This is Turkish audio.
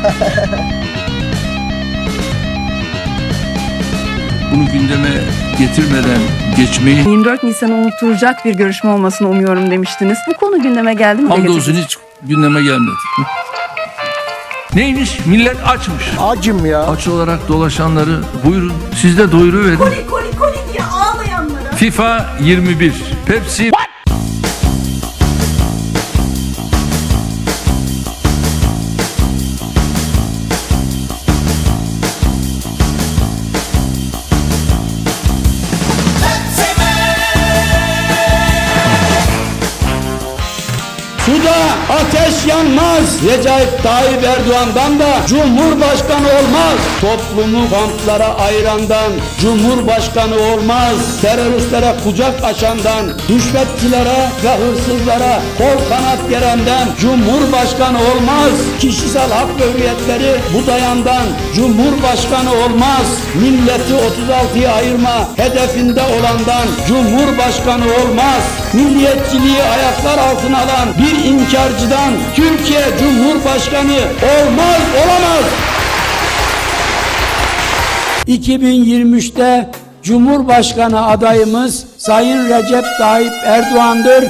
Bunu gündeme getirmeden geçmeyi 24 Nisan'ı unutturacak bir görüşme olmasını umuyorum demiştiniz. Bu konu gündeme geldi mi? hamdolsun hiç gündeme gelmedi. Neymiş? Millet açmış. Acım ya. Aç olarak dolaşanları buyurun siz de doyuruverin. Koli koli koli diye ağlayanlara. FIFA 21. Pepsi ateş yanmaz. Recep Tayyip Erdoğan'dan da Cumhurbaşkanı olmaz. Toplumu kamplara ayırandan Cumhurbaşkanı olmaz. Teröristlere kucak açandan, rüşvetçilere ve hırsızlara kol kanat gerenden Cumhurbaşkanı olmaz. Kişisel hak ve hürriyetleri budayandan Cumhurbaşkanı olmaz. Milleti 36'ya ayırma hedefinde olandan Cumhurbaşkanı olmaz. Milliyetçiliği ayaklar altına alan bir inkarcıdan Türkiye Cumhurbaşkanı olmaz, olamaz. 2023'te Cumhurbaşkanı adayımız Sayın Recep Tayyip Erdoğan'dır.